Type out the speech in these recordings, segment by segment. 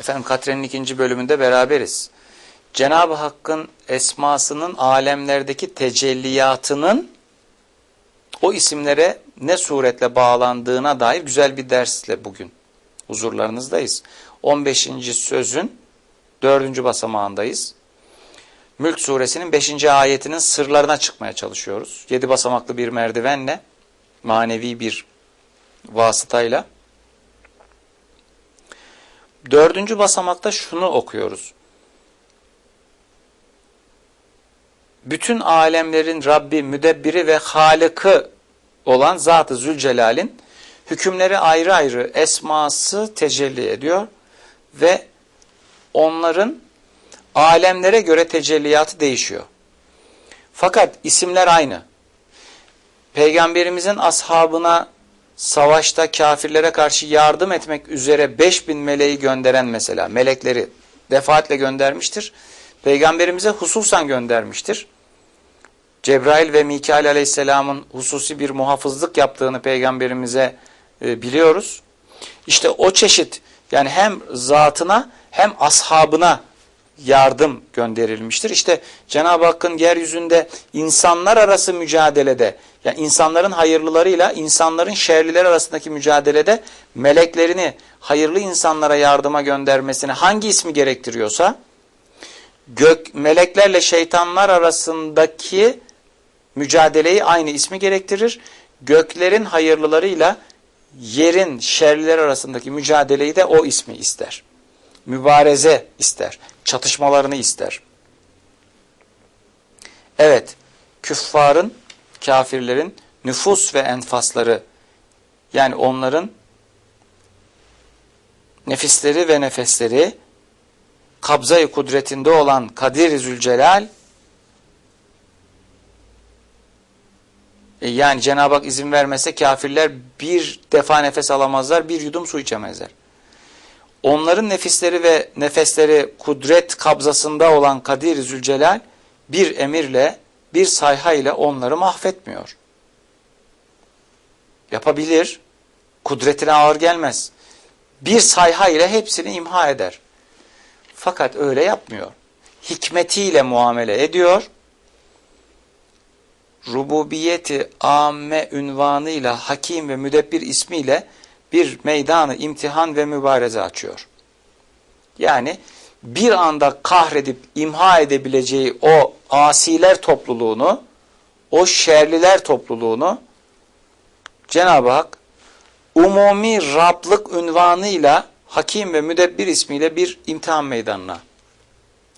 Efendim Katre'nin ikinci bölümünde beraberiz. Cenab-ı Hakk'ın esmasının alemlerdeki tecelliyatının o isimlere ne suretle bağlandığına dair güzel bir dersle bugün huzurlarınızdayız. 15. sözün 4. basamağındayız. Mülk suresinin 5. ayetinin sırlarına çıkmaya çalışıyoruz. 7 basamaklı bir merdivenle, manevi bir vasıtayla. Dördüncü basamakta şunu okuyoruz. Bütün alemlerin Rabbi, müdebbiri ve halıkı olan Zat-ı Zülcelal'in hükümleri ayrı ayrı esması tecelli ediyor ve onların alemlere göre tecelliyatı değişiyor. Fakat isimler aynı. Peygamberimizin ashabına savaşta kafirlere karşı yardım etmek üzere 5000 meleği gönderen mesela melekleri defaatle göndermiştir. Peygamberimize hususan göndermiştir. Cebrail ve Mikail aleyhisselamın hususi bir muhafızlık yaptığını peygamberimize e, biliyoruz. İşte o çeşit yani hem zatına hem ashabına yardım gönderilmiştir. İşte Cenab-ı Hakk'ın yeryüzünde insanlar arası mücadelede, yani insanların hayırlılarıyla insanların şerlileri arasındaki mücadelede meleklerini hayırlı insanlara yardıma göndermesini hangi ismi gerektiriyorsa, gök meleklerle şeytanlar arasındaki mücadeleyi aynı ismi gerektirir. Göklerin hayırlılarıyla yerin şerliler arasındaki mücadeleyi de o ismi ister. Mübareze ister. Çatışmalarını ister. Evet, küffarın, kafirlerin nüfus ve enfasları yani onların nefisleri ve nefesleri kabzayı kudretinde olan Kadir-i Zülcelal e, yani Cenab-ı Hak izin vermese kafirler bir defa nefes alamazlar, bir yudum su içemezler. Onların nefisleri ve nefesleri kudret kabzasında olan Kadir-i Zülcelal bir emirle, bir sayha ile onları mahvetmiyor. Yapabilir, kudretine ağır gelmez. Bir sayha ile hepsini imha eder. Fakat öyle yapmıyor. Hikmetiyle muamele ediyor. Rububiyeti amme ünvanıyla hakim ve müdebbir ismiyle bir meydanı imtihan ve mübareze açıyor. Yani bir anda kahredip imha edebileceği o asiler topluluğunu, o şerliler topluluğunu Cenab-ı Hak umumi Rablık ünvanıyla hakim ve müdebbir ismiyle bir imtihan meydanına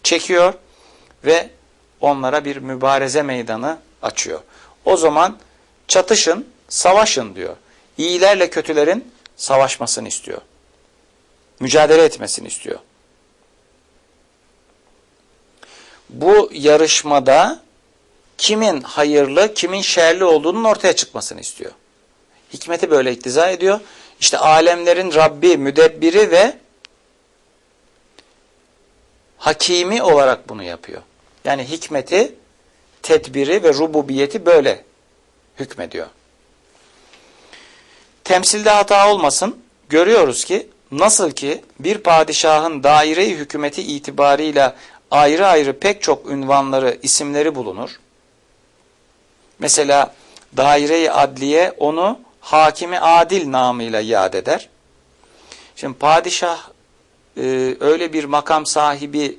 çekiyor ve onlara bir mübareze meydanı açıyor. O zaman çatışın, savaşın diyor. İyilerle kötülerin savaşmasını istiyor. Mücadele etmesini istiyor. Bu yarışmada kimin hayırlı, kimin şerli olduğunun ortaya çıkmasını istiyor. Hikmeti böyle iktiza ediyor. İşte alemlerin Rabbi, müdebbiri ve hakimi olarak bunu yapıyor. Yani hikmeti, tedbiri ve rububiyeti böyle hükmediyor. Temsilde hata olmasın. Görüyoruz ki nasıl ki bir padişahın daire-i hükümeti itibarıyla ayrı ayrı pek çok ünvanları, isimleri bulunur. Mesela daire-i adliye onu hakimi adil namıyla yad eder. Şimdi padişah e, öyle bir makam sahibi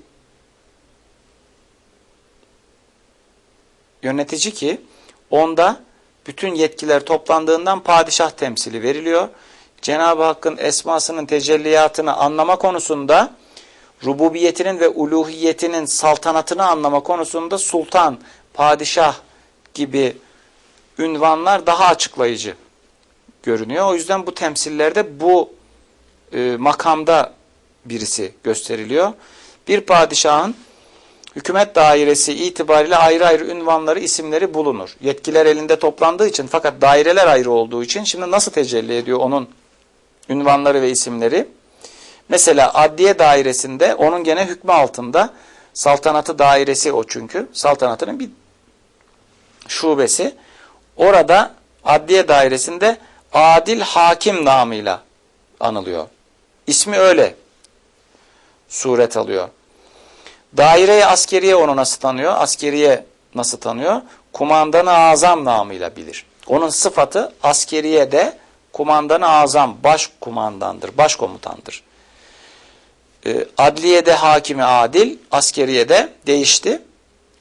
yönetici ki onda bütün yetkiler toplandığından padişah temsili veriliyor. Cenab-ı Hakk'ın esmasının tecelliyatını anlama konusunda rububiyetinin ve uluhiyetinin saltanatını anlama konusunda sultan, padişah gibi ünvanlar daha açıklayıcı görünüyor. O yüzden bu temsillerde bu e, makamda birisi gösteriliyor. Bir padişahın hükümet dairesi itibariyle ayrı ayrı ünvanları, isimleri bulunur. Yetkiler elinde toplandığı için fakat daireler ayrı olduğu için şimdi nasıl tecelli ediyor onun ünvanları ve isimleri? Mesela adliye dairesinde onun gene hükmü altında saltanatı dairesi o çünkü. Saltanatının bir şubesi. Orada adliye dairesinde adil hakim namıyla anılıyor. İsmi öyle. suret alıyor. Daire-i askeriye onu nasıl tanıyor? Askeriye nasıl tanıyor? Kumandanı azam namıyla bilir. Onun sıfatı askeriye de kumandanı azam, baş kumandandır, başkomutandır. E, adliyede hakimi adil, askeriyede değişti.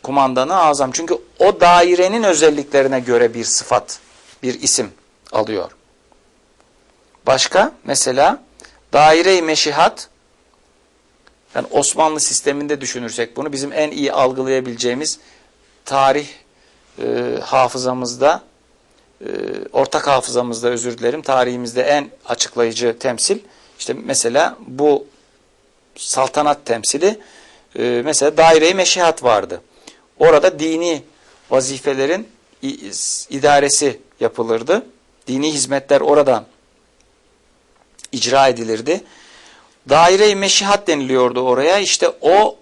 Kumandanı azam. Çünkü o dairenin özelliklerine göre bir sıfat, bir isim alıyor. Başka mesela daire-i meşihat yani Osmanlı sisteminde düşünürsek bunu bizim en iyi algılayabileceğimiz tarih e, hafızamızda e, ortak hafızamızda özür dilerim tarihimizde en açıklayıcı temsil işte mesela bu saltanat temsili e, mesela daire-i meşihat vardı. Orada dini vazifelerin idaresi yapılırdı. Dini hizmetler oradan icra edilirdi. Daire-i meşihat deniliyordu oraya. İşte o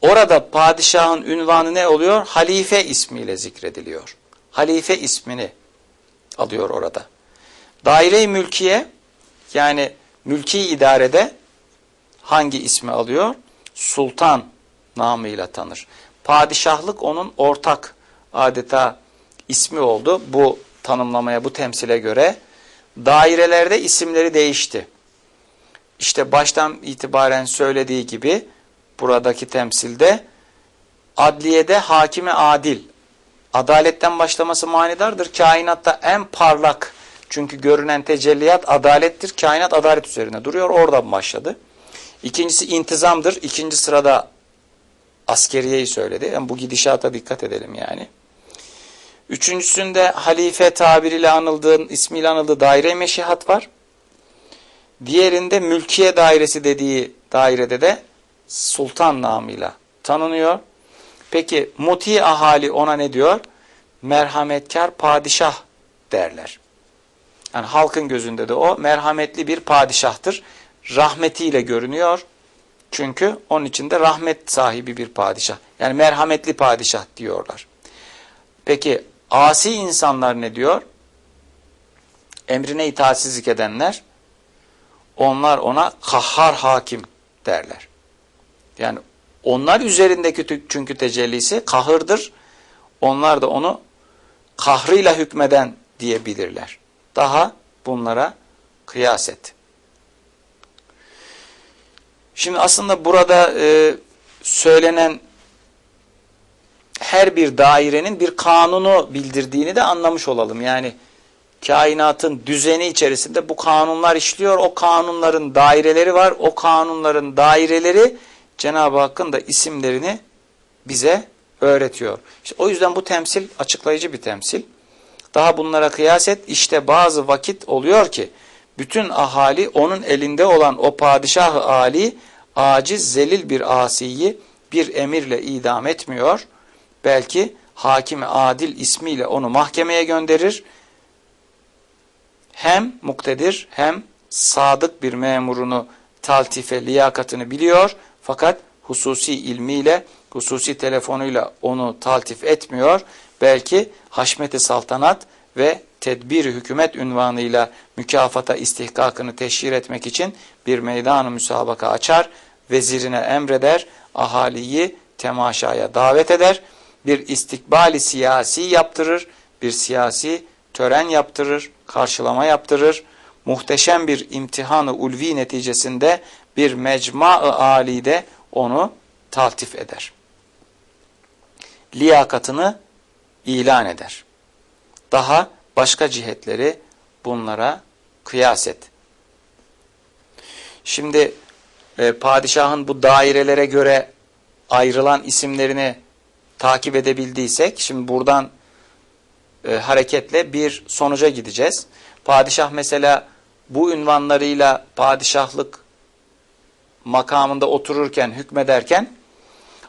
orada padişahın ünvanı ne oluyor? Halife ismiyle zikrediliyor. Halife ismini alıyor orada. Daire-i mülkiye yani mülki idarede hangi ismi alıyor? Sultan namıyla tanır. Padişahlık onun ortak adeta ismi oldu. Bu tanımlamaya, bu temsile göre dairelerde isimleri değişti. İşte baştan itibaren söylediği gibi buradaki temsilde adliyede hakimi adil. Adaletten başlaması manidardır. Kainatta en parlak çünkü görünen tecelliyat adalettir. Kainat adalet üzerine duruyor. Oradan başladı. İkincisi intizamdır. İkinci sırada askeriyeyi söyledi. Yani bu gidişata dikkat edelim yani. Üçüncüsünde halife tabiriyle anıldığı, ismiyle anıldığı daire meşihat var. Diğerinde mülkiye dairesi dediği dairede de sultan namıyla tanınıyor. Peki muti ahali ona ne diyor? Merhametkar padişah derler. Yani halkın gözünde de o merhametli bir padişahtır. Rahmetiyle görünüyor. Çünkü onun içinde rahmet sahibi bir padişah. Yani merhametli padişah diyorlar. Peki asi insanlar ne diyor? Emrine itaatsizlik edenler onlar ona kahhar hakim derler. Yani onlar üzerindeki çünkü tecellisi kahırdır. Onlar da onu kahrıyla hükmeden diyebilirler. Daha bunlara kıyas et. Şimdi aslında burada e, söylenen her bir dairenin bir kanunu bildirdiğini de anlamış olalım. Yani kainatın düzeni içerisinde bu kanunlar işliyor. O kanunların daireleri var. O kanunların daireleri Cenab-ı Hakk'ın da isimlerini bize öğretiyor. İşte o yüzden bu temsil açıklayıcı bir temsil. Daha bunlara kıyas et. İşte bazı vakit oluyor ki bütün ahali onun elinde olan o padişah-ı ali aciz zelil bir asiyi bir emirle idam etmiyor. Belki hakimi adil ismiyle onu mahkemeye gönderir hem muktedir hem sadık bir memurunu taltife liyakatını biliyor fakat hususi ilmiyle, hususi telefonuyla onu taltif etmiyor. Belki haşmeti saltanat ve tedbir hükümet ünvanıyla mükafata istihkakını teşhir etmek için bir meydanı müsabaka açar, vezirine emreder, ahaliyi temaşaya davet eder, bir istikbali siyasi yaptırır, bir siyasi tören yaptırır, karşılama yaptırır. Muhteşem bir imtihanı ulvi neticesinde bir mecma-ı alide onu taltif eder. Liyakatını ilan eder. Daha başka cihetleri bunlara kıyas et. Şimdi e, padişahın bu dairelere göre ayrılan isimlerini takip edebildiysek, şimdi buradan e, hareketle bir sonuca gideceğiz. Padişah mesela bu ünvanlarıyla padişahlık makamında otururken, hükmederken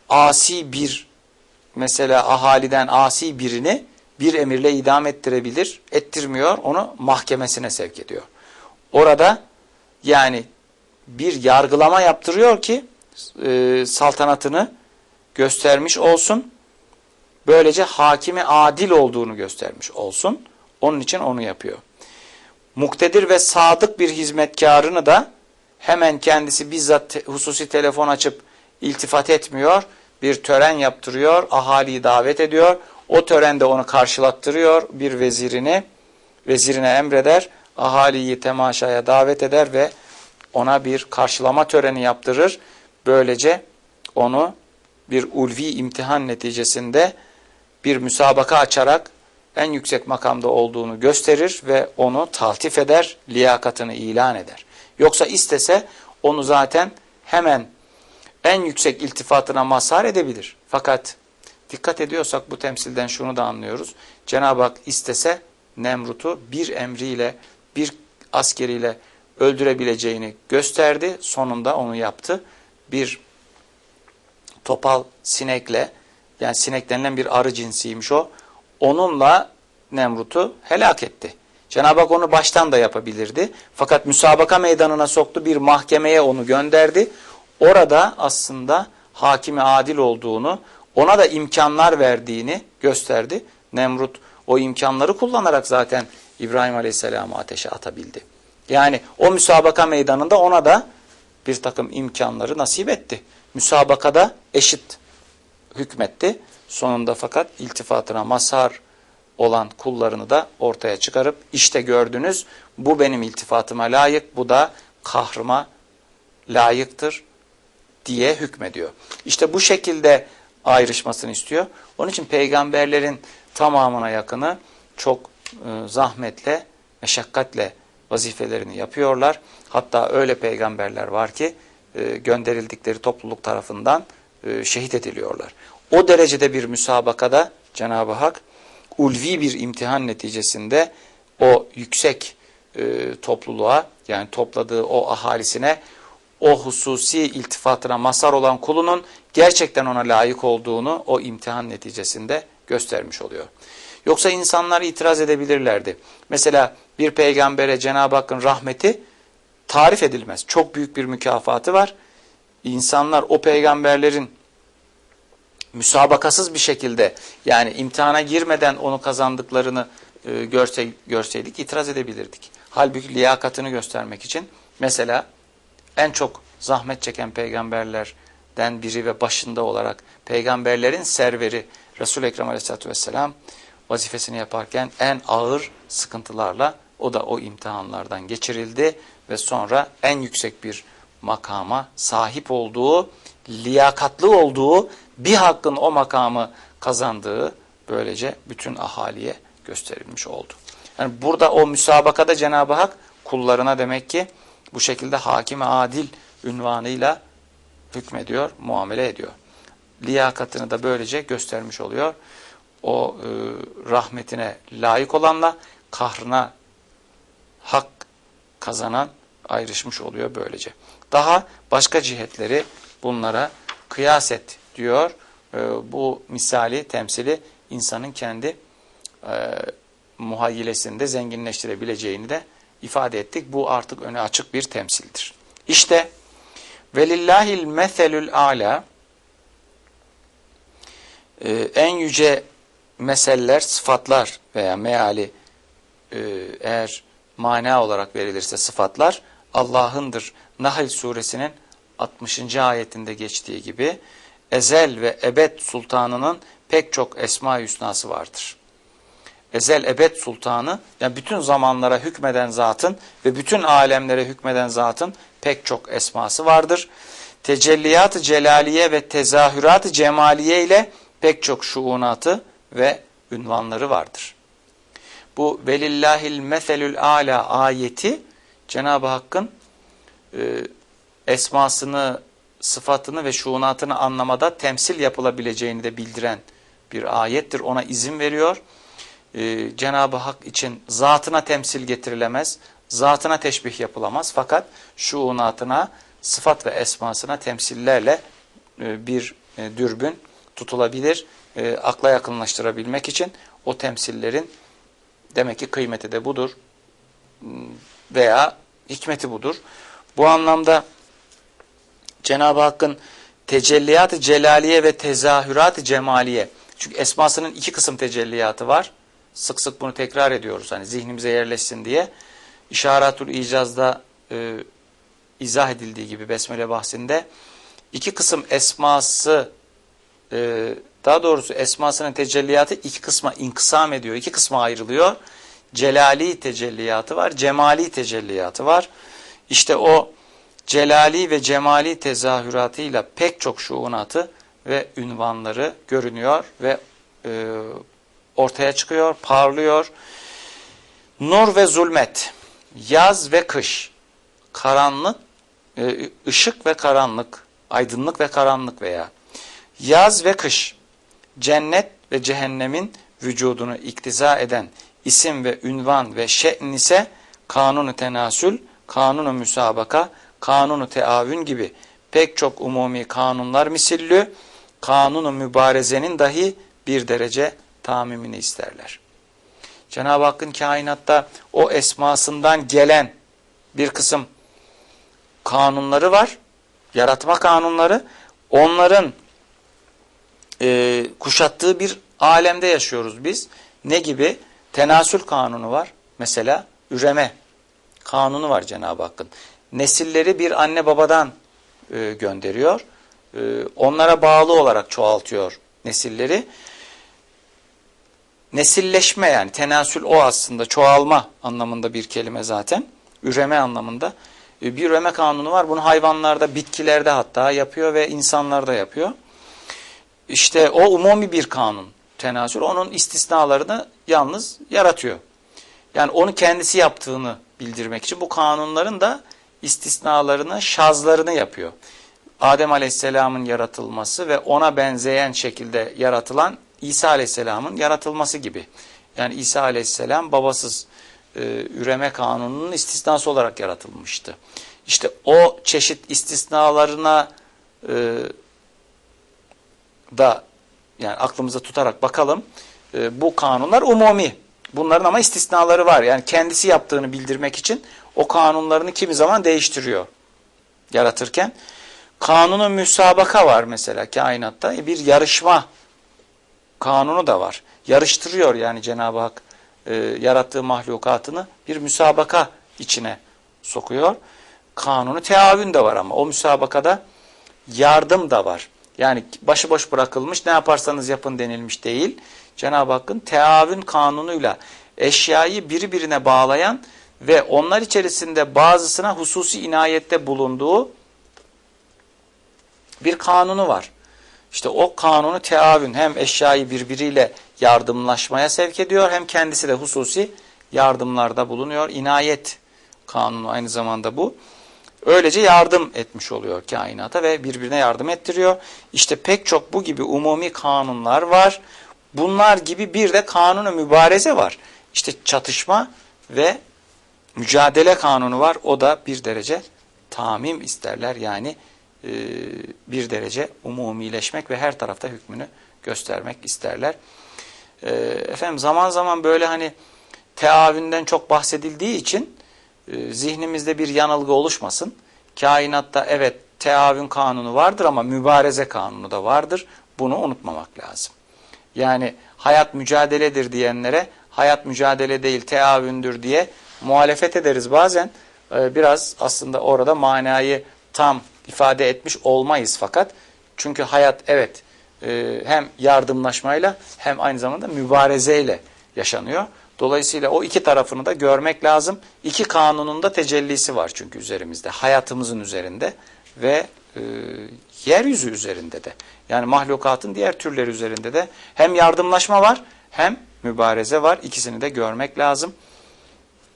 asi bir mesela ahaliden asi birini bir emirle idam ettirebilir, ettirmiyor, onu mahkemesine sevk ediyor. Orada yani bir yargılama yaptırıyor ki e, saltanatını göstermiş olsun Böylece hakimi adil olduğunu göstermiş olsun. Onun için onu yapıyor. Muktedir ve sadık bir hizmetkarını da hemen kendisi bizzat hususi telefon açıp iltifat etmiyor. Bir tören yaptırıyor, ahaliyi davet ediyor. O törende onu karşılattırıyor bir vezirini. Vezirine emreder, ahaliyi temaşaya davet eder ve ona bir karşılama töreni yaptırır. Böylece onu bir ulvi imtihan neticesinde bir müsabaka açarak en yüksek makamda olduğunu gösterir ve onu taltif eder, liyakatını ilan eder. Yoksa istese onu zaten hemen en yüksek iltifatına mazhar edebilir. Fakat dikkat ediyorsak bu temsilden şunu da anlıyoruz. Cenab-ı Hak istese Nemrut'u bir emriyle, bir askeriyle öldürebileceğini gösterdi. Sonunda onu yaptı. Bir topal sinekle, yani sinek denilen bir arı cinsiymiş o. Onunla Nemrut'u helak etti. Cenab-ı Hak onu baştan da yapabilirdi. Fakat müsabaka meydanına soktu, bir mahkemeye onu gönderdi. Orada aslında hakimi adil olduğunu, ona da imkanlar verdiğini gösterdi. Nemrut o imkanları kullanarak zaten İbrahim Aleyhisselam'ı ateşe atabildi. Yani o müsabaka meydanında ona da bir takım imkanları nasip etti. Müsabakada eşit hükmetti. Sonunda fakat iltifatına mazhar olan kullarını da ortaya çıkarıp işte gördünüz bu benim iltifatıma layık bu da kahrıma layıktır diye hükmediyor. İşte bu şekilde ayrışmasını istiyor. Onun için peygamberlerin tamamına yakını çok e, zahmetle, meşakkatle vazifelerini yapıyorlar. Hatta öyle peygamberler var ki e, gönderildikleri topluluk tarafından e, şehit ediliyorlar. O derecede bir müsabakada Cenab-ı Hak ulvi bir imtihan neticesinde o yüksek e, topluluğa yani topladığı o ahalisine o hususi iltifatına mazhar olan kulunun gerçekten ona layık olduğunu o imtihan neticesinde göstermiş oluyor. Yoksa insanlar itiraz edebilirlerdi. Mesela bir peygambere Cenab-ı Hakk'ın rahmeti tarif edilmez. Çok büyük bir mükafatı var. İnsanlar o peygamberlerin müsabakasız bir şekilde yani imtihana girmeden onu kazandıklarını e, görse, görseydik itiraz edebilirdik. Halbuki liyakatını göstermek için mesela en çok zahmet çeken peygamberlerden biri ve başında olarak peygamberlerin serveri Resul-i Ekrem Aleyhisselatü Vesselam vazifesini yaparken en ağır sıkıntılarla o da o imtihanlardan geçirildi ve sonra en yüksek bir makama sahip olduğu, liyakatlı olduğu, bir hakkın o makamı kazandığı böylece bütün ahaliye gösterilmiş oldu. Yani burada o müsabakada Cenab-ı Hak kullarına demek ki bu şekilde hakime adil ünvanıyla hükmediyor, muamele ediyor. Liyakatını da böylece göstermiş oluyor. O e, rahmetine layık olanla kahrına hak kazanan ayrışmış oluyor böylece. Daha başka cihetleri bunlara kıyas et diyor. E, bu misali, temsili insanın kendi e, muhayyilesinde zenginleştirebileceğini de ifade ettik. Bu artık öne açık bir temsildir. İşte velillahil meselül ala e, en yüce meseller, sıfatlar veya meali e, eğer mana olarak verilirse sıfatlar Allah'ındır. Nahl suresinin 60. ayetinde geçtiği gibi ezel ve ebed sultanının pek çok esma hüsnası vardır. Ezel ebed sultanı yani bütün zamanlara hükmeden zatın ve bütün alemlere hükmeden zatın pek çok esması vardır. Tecelliyat-ı celaliye ve tezahürat-ı cemaliye ile pek çok şuunatı ve ünvanları vardır. Bu velillahil meselül ala ayeti Cenab-ı Hakk'ın e, esmasını, sıfatını ve şuunatını anlamada temsil yapılabileceğini de bildiren bir ayettir. Ona izin veriyor. Ee, Cenab-ı Hak için zatına temsil getirilemez, zatına teşbih yapılamaz. Fakat şuunatına, sıfat ve esmasına temsillerle e, bir e, dürbün tutulabilir. E, akla yakınlaştırabilmek için o temsillerin demek ki kıymeti de budur veya hikmeti budur. Bu anlamda Cenab-ı Hakk'ın tecelliyat-ı celaliye ve tezahürat-ı cemaliye. Çünkü esmasının iki kısım tecelliyatı var. Sık sık bunu tekrar ediyoruz hani zihnimize yerleşsin diye. İşaratul icazda e, izah edildiği gibi Besmele bahsinde iki kısım esması e, daha doğrusu esmasının tecelliyatı iki kısma inkısam ediyor. iki kısma ayrılıyor. Celali tecelliyatı var, cemali tecelliyatı var. İşte o celali ve cemali tezahüratıyla pek çok şuunatı ve ünvanları görünüyor ve e, ortaya çıkıyor, parlıyor. Nur ve zulmet, yaz ve kış, karanlık, e, ışık ve karanlık, aydınlık ve karanlık veya yaz ve kış, cennet ve cehennemin vücudunu iktiza eden isim ve ünvan ve şe'n ise kanunu tenasül, kanunu müsabaka, kanunu teavün gibi pek çok umumi kanunlar misillü, kanunu mübarezenin dahi bir derece tamimini isterler. Cenab-ı Hakk'ın kainatta o esmasından gelen bir kısım kanunları var. Yaratma kanunları. Onların e, kuşattığı bir alemde yaşıyoruz biz. Ne gibi? Tenasül kanunu var. Mesela üreme kanunu var Cenab-ı Hakk'ın. Nesilleri bir anne babadan e, gönderiyor. E, onlara bağlı olarak çoğaltıyor nesilleri. Nesilleşme yani tenasül o aslında çoğalma anlamında bir kelime zaten. Üreme anlamında. E, bir üreme kanunu var. Bunu hayvanlarda, bitkilerde hatta yapıyor ve insanlarda yapıyor. İşte o umumi bir kanun tenasül. Onun istisnalarını yalnız yaratıyor. Yani onu kendisi yaptığını bildirmek için bu kanunların da istisnalarını, şazlarını yapıyor. Adem Aleyhisselam'ın yaratılması ve ona benzeyen şekilde yaratılan İsa Aleyhisselam'ın yaratılması gibi. Yani İsa Aleyhisselam babasız e, üreme kanununun istisnası olarak yaratılmıştı. İşte o çeşit istisnalarına e, da yani aklımıza tutarak bakalım. E, bu kanunlar umumi. Bunların ama istisnaları var. Yani kendisi yaptığını bildirmek için o kanunlarını kimi zaman değiştiriyor yaratırken. Kanunu müsabaka var mesela kainatta. E, bir yarışma kanunu da var. Yarıştırıyor yani Cenab-ı Hak e, yarattığı mahlukatını bir müsabaka içine sokuyor. Kanunu teavün de var ama o müsabakada yardım da var. Yani başıboş bırakılmış ne yaparsanız yapın denilmiş değil. Cenab-ı Hakk'ın teavün kanunuyla eşyayı birbirine bağlayan ve onlar içerisinde bazısına hususi inayette bulunduğu bir kanunu var. İşte o kanunu teavün hem eşyayı birbiriyle yardımlaşmaya sevk ediyor hem kendisi de hususi yardımlarda bulunuyor. İnayet kanunu aynı zamanda bu. Öylece yardım etmiş oluyor kainata ve birbirine yardım ettiriyor. İşte pek çok bu gibi umumi kanunlar var. Bunlar gibi bir de kanunu mübareze var. İşte çatışma ve mücadele kanunu var. O da bir derece tamim isterler. Yani e, bir derece umumileşmek ve her tarafta hükmünü göstermek isterler. E, efendim zaman zaman böyle hani teavünden çok bahsedildiği için e, zihnimizde bir yanılgı oluşmasın. Kainatta evet teavün kanunu vardır ama mübareze kanunu da vardır. Bunu unutmamak lazım. Yani hayat mücadeledir diyenlere hayat mücadele değil teavündür diye muhalefet ederiz bazen. E, biraz aslında orada manayı tam ifade etmiş olmayız fakat çünkü hayat evet e, hem yardımlaşmayla hem aynı zamanda mübarezeyle yaşanıyor. Dolayısıyla o iki tarafını da görmek lazım. İki kanunun da tecellisi var çünkü üzerimizde. Hayatımızın üzerinde ve e, yeryüzü üzerinde de. Yani mahlukatın diğer türleri üzerinde de hem yardımlaşma var hem mübareze var. İkisini de görmek lazım.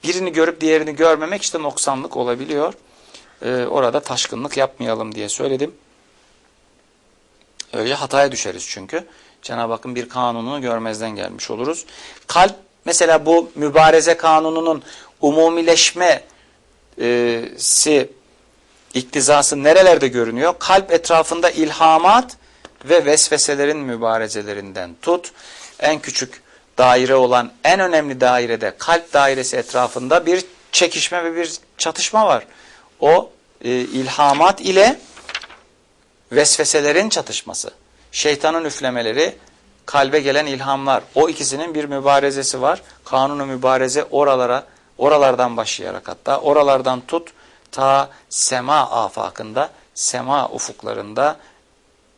Birini görüp diğerini görmemek işte noksanlık olabiliyor. Ee, orada taşkınlık yapmayalım diye söyledim. Öyle hataya düşeriz çünkü. Cenab-ı Hakk'ın bir kanununu görmezden gelmiş oluruz. Kalp mesela bu mübareze kanununun umumileşmesi iktizası nerelerde görünüyor? Kalp etrafında ilhamat ve vesveselerin mübarezelerinden tut. En küçük daire olan en önemli dairede kalp dairesi etrafında bir çekişme ve bir çatışma var. O e, ilhamat ile vesveselerin çatışması. Şeytanın üflemeleri, kalbe gelen ilhamlar. O ikisinin bir mübarezesi var. Kanunu mübareze oralara, oralardan başlayarak hatta oralardan tut ta sema afakında, sema ufuklarında,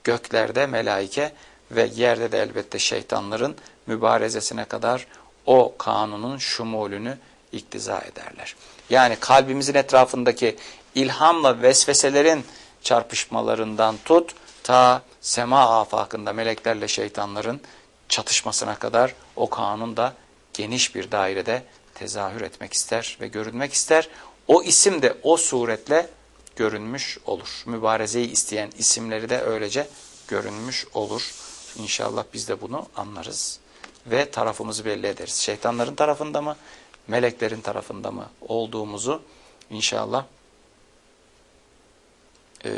göklerde melaike ve yerde de elbette şeytanların mübarezesine kadar o kanunun şumulünü iktiza ederler. Yani kalbimizin etrafındaki ilhamla vesveselerin çarpışmalarından tut ta sema afakında meleklerle şeytanların çatışmasına kadar o kanun da geniş bir dairede tezahür etmek ister ve görünmek ister. O isim de o suretle görünmüş olur. Mübarezeyi isteyen isimleri de öylece görünmüş olur. İnşallah biz de bunu anlarız ve tarafımızı belli ederiz. Şeytanların tarafında mı, meleklerin tarafında mı olduğumuzu inşallah e,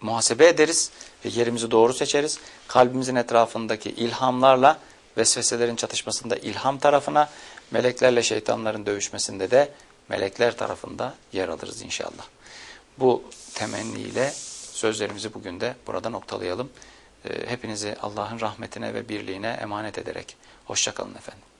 muhasebe ederiz ve yerimizi doğru seçeriz. Kalbimizin etrafındaki ilhamlarla vesveselerin çatışmasında ilham tarafına, meleklerle şeytanların dövüşmesinde de melekler tarafında yer alırız inşallah. Bu temenniyle sözlerimizi bugün de burada noktalayalım. E, Hepinizi Allah'ın rahmetine ve birliğine emanet ederek. Hoşçakalın efendim.